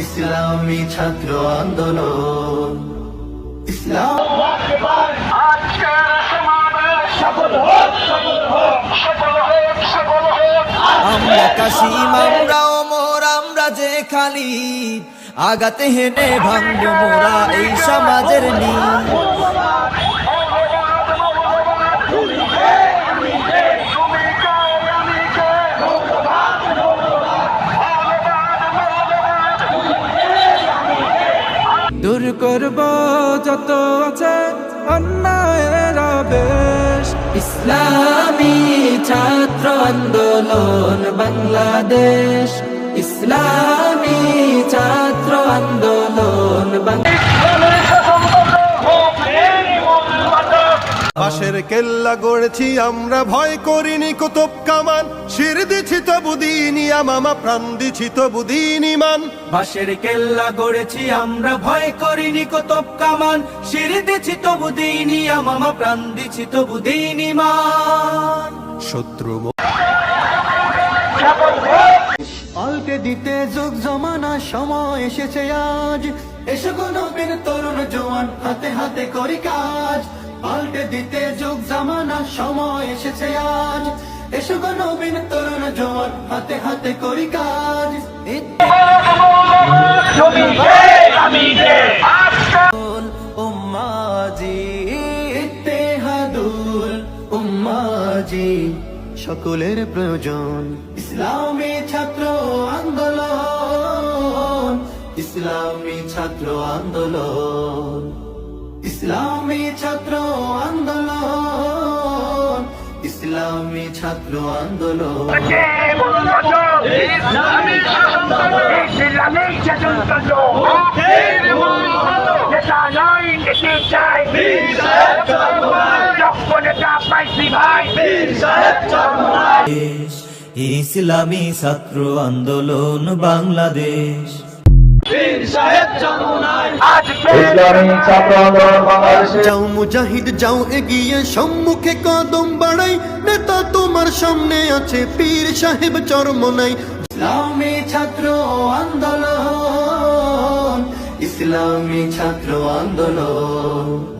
ইসলামী ছাত্র আন্দোলন। ইসলাম আমরা কাশিম আমরা যে খালি আগাতে হেনে ভাঙব মোরা এই সমাজের নি দূর করব যত আছে অন্যায়ের বেশ ইসলামী ছাত্র আন্দোলন বাংলাদেশ। ইসলামী কেল্লা গড়েছি আমরা ভয় করিনি কুতুব কামান। শির দিছি তবু দিনি মামা প্রাণ দিছি তবু দিন ইমান বাঁশের কেল্লা গড়েছি আমরা ভয় করিনি কতব কামান। সিঁড়ি দিছি তবু দিনই মামা প্রাণ দিছি তবু দিনই মান। শত্রু পাল্টে দিতে যুগ জমানা সময় এসেছে আজ। এসো গো নবীন তরুণ জওয়ান হাতে হাতে করি কাজ। পাল্টে দিতে যুগ জামানা সময় এসেছে আজ। এসো গো নবীন তরুণ জওয়ান হাতে হাতে করি কাজ। সকলের প্রয়োজন। ইসলামী ছাত্র আন্দোলন ইসলামী ছাত্র আন্দোলন। ইসলামী ছাত্র আন্দোলন ইসলামী ছাত্র আন্দোলন। ইসলামী ছাত্র আন্দোলন বাংলাদেশ। যাও মুজাহিদ যাও এগিয়ে সম্মুখে কদম বাড়াই। নেতা তোমার সামনে আছে পীর সাহেব চরমনাই ইসলামী ছাত্র আন্দোলন ইসলামী ছাত্র আন্দোলন।